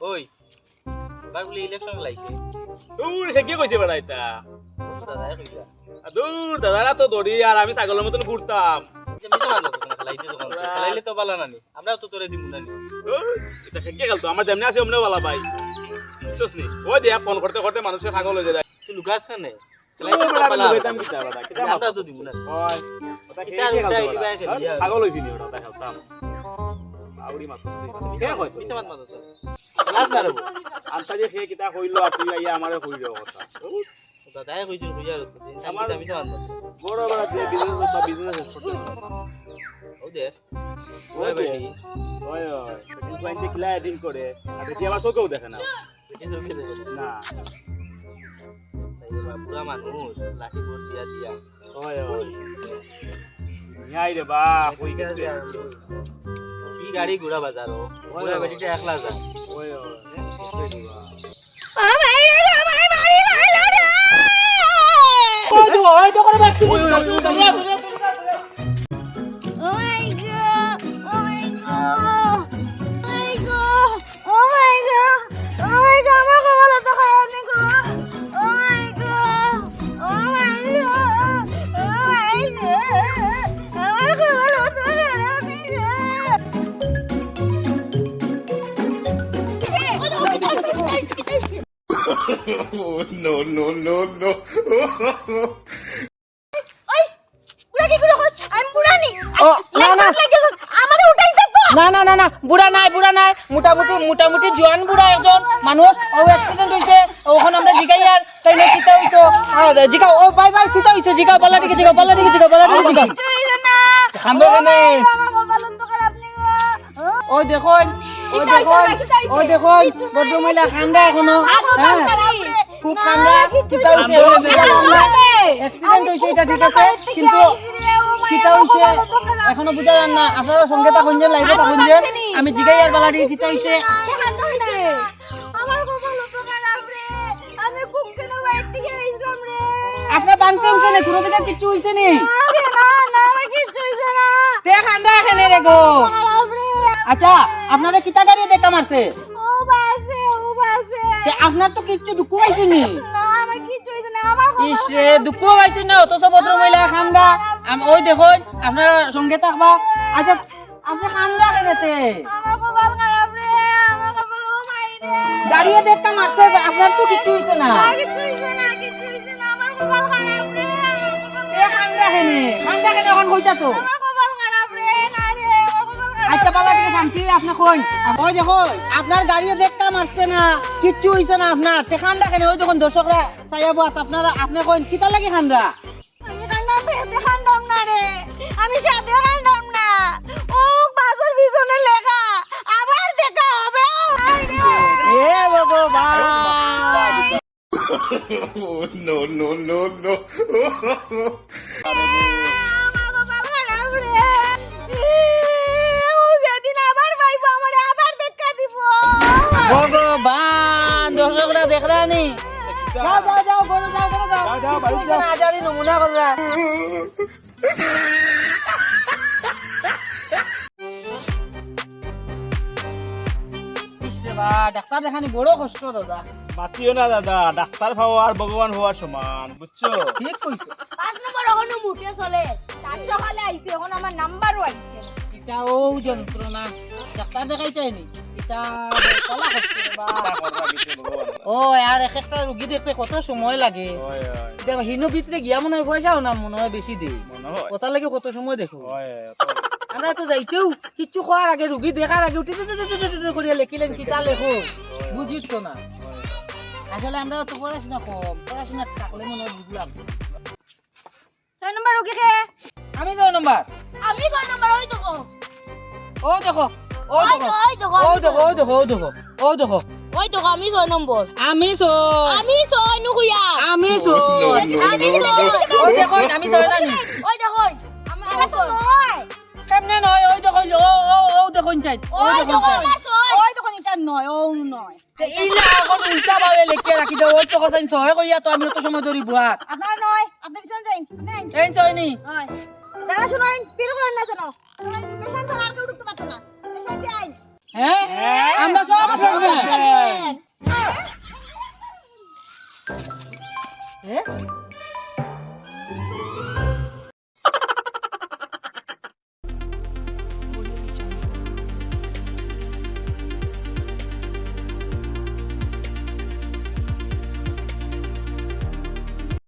ওই এবার বলে ইলেকশন লাইছে দূর সে কি কইছে বেড়া এটা? দাদাই কইলা দূর দাদারা তো দড়ি আর আমি ছাগলের মতন ঘুরতাম। খেলাইলে তো পালা নানি আমরা তো তোরে দিমু নানি। এটা খেকে গেল তো? আমার যেমনি আছে অমনে বালা ভাই। বুঝছস নি? ওই দিয়া ফোন করতে করতে মানুষের ছাগল হয়ে যায়। তুই লুকাস কেনে? হ্যাঁ, লিয়া। ছাগল হইছি নি ওটা ওটা খেলতাম আউরি মারছিস তুই। কে কয় মাত মাতো লাস না রবো আনতা যে খেয়ে কিতা কইল আর তুই আইয়া আমারে কই দেও কথা। দাদাই কইছো কইয়া আমার- মিছা মাত মাতো। বড় বড় যে বিজনেস বা বিজনেস করতে ও দে। ওই ওই বেটি ওই ওই সেদিন ক্লায়েন্টে এডিং করে আর দেখি আমার চোখেও দেখে না। বেটি সবকে দে না। পুরা মানুষ লাঠি ভোট দিয়া দিয়া। ওই ওই রে বা কই গেছে। গাড়ি ঘোড়া বাজারো পুরা বেটিটা একলা যায় ওই ওই no, no, no, no. না। না না। না বুড়া নাই বুড়া নাই। মোটামুটি মোটামুটি জোয়ান বুড়া একজন মানুষ। ও অ্যাক্সিডেন্ট হইছে ওখানে আমরা জিগাই আর তাই না কিতা হইতো জিগাও ও বাই বাই কিতা হইছে। জিগাও পাল্লা দিকে জিগাও পাল্লা দিকে জিগাও পাল্লা দিকে জিগাও খামবে কেনে? ওই দেখুন ওই দেখুন ওই দেখুন ভদ্রমহিলা খান্দা এখনও। হ্যাঁ। খুব খান্দা কিতা হইছে অ্যাক্সিডেন্ট হইছে এটা ঠিক আছে কিন্তু কিতা হইছে এখনও বুঝা যান না আপনারা সঙ্গে থাকুন যে লাইভে থাকুন যে আমি জিগাই আর দিকে কিতা হইছে আপনার বাংসে হইছে না কোনো দিকে কিচ্ছু হইছে নি। না না আমার কিচ্ছু হইছে না। তে খান্দা এখানে রে গো আচ্ছা আপনারা কিতা গাড়ি দেখা মারছে? ও বাসে ও বাসে আপনার তো কিচ্ছু দুঃখ পাইছে নি। ইস দুঃখ পাইছে না অথচ ভদ্র মহিলা খান্দা ওই দেখুন আপনার সঙ্গে থাকবা। আচ্ছা আপনি খান্দা কেনেতে আমার কপাল খারাপ রে আমার কপাল ও মাই রে গাড়িয়ে দেখা মারছে আপনার তো কিচ্ছু হইছে না। খান্দা কেনে খান্দা কেনে এখন কইতা তো? আচ্ছা শান্তি আপনি কই? ওই দেখো আপনার গাড়িও দেখতে মারছে না কিচ্ছু হইছে না আপনার। তে খান্দা কেনে? ওই দেখুন দর্শকরা চাইয়াবো আপনারা আপনি কইন কিতা লাগে খান্দা আমি সাথে খান্ডাম না ও পিছনে লেখা আবার দেখা হবে। এ ভগবান। Oh, no, no, no, no. দর্শকরা নি যাও যাও যাও বড় যাও বড় যাও। যাও, বাড়ি যাও। আজারি নমুনা কররা ডাক্তার দেখানি বড় কষ্ট দাদা। মাতিও না দাদা। ডাক্তার পাওয়া আর ভগবান হওয়ার সমান বুঝছ? ঠিক কইছো পাঁচ নম্বর এখনও মুঠে চলে। চার সকালে আইছে এখন আমার নাম্বারও আইছে এটা ও যন্ত্রণা ডাক্তার দেখাইতে ও আর এক একটা রুগী দেখতে কত সময় লাগে। হিনো ভিতরে গিয়া মনে হয় পয়সাও না মনে হয় বেশি দেই মনে লাগে কত সময় দেখো? আমরা তো যাইতেও কিচ্ছু খাওয়ার আগে রুগী দেখার আগে উঠে করিয়া লেখিলেন কিতা লেখো? বুঝিত তো না? আসলে আমরা তো পড়াশোনা কম। পড়াশোনা থাকলে মনে হয় বুঝলাম ছয় নম্বর রুগী আমি ছয় নম্বর আমি ছয় নম্বর ওই দেখো। ও দেখো। ও দেখো ওই দেখো ও দেখো ও দেখো ও দেখো ও দেখো ওই দেখো আমি ছয় নম্বর আমি ছয় আমি ছয় নুকুয়া আমি ছয় no, no, no. ও দেখো আমি ছয় নানি ওই দেখো আমার তো নয় কেমনে নয় ওই দেখো ও ও ও দেখো ও ওই দেখো দেখো আমার ছয় ওই দেখো এটা নয় ও নয় ইলা এখন উল্টা ভাবে লেখে রাখি দাও ওই তো কথা ছয় কইয়া তো আমি অত সময় ধরি বুয়াত আপনার নয় আপনি পিছন যাই নেন এই ছয় নি দাদা শুনুন পিরু করেন না জানো পেশেন্ট ছাড়া আর কেউ ঢুকতে পারতো না পেশেন্ট আইন হ্যাঁ? হ্যাঁ? আমরা সব প্রেগনেন্ট হ্যাঁ।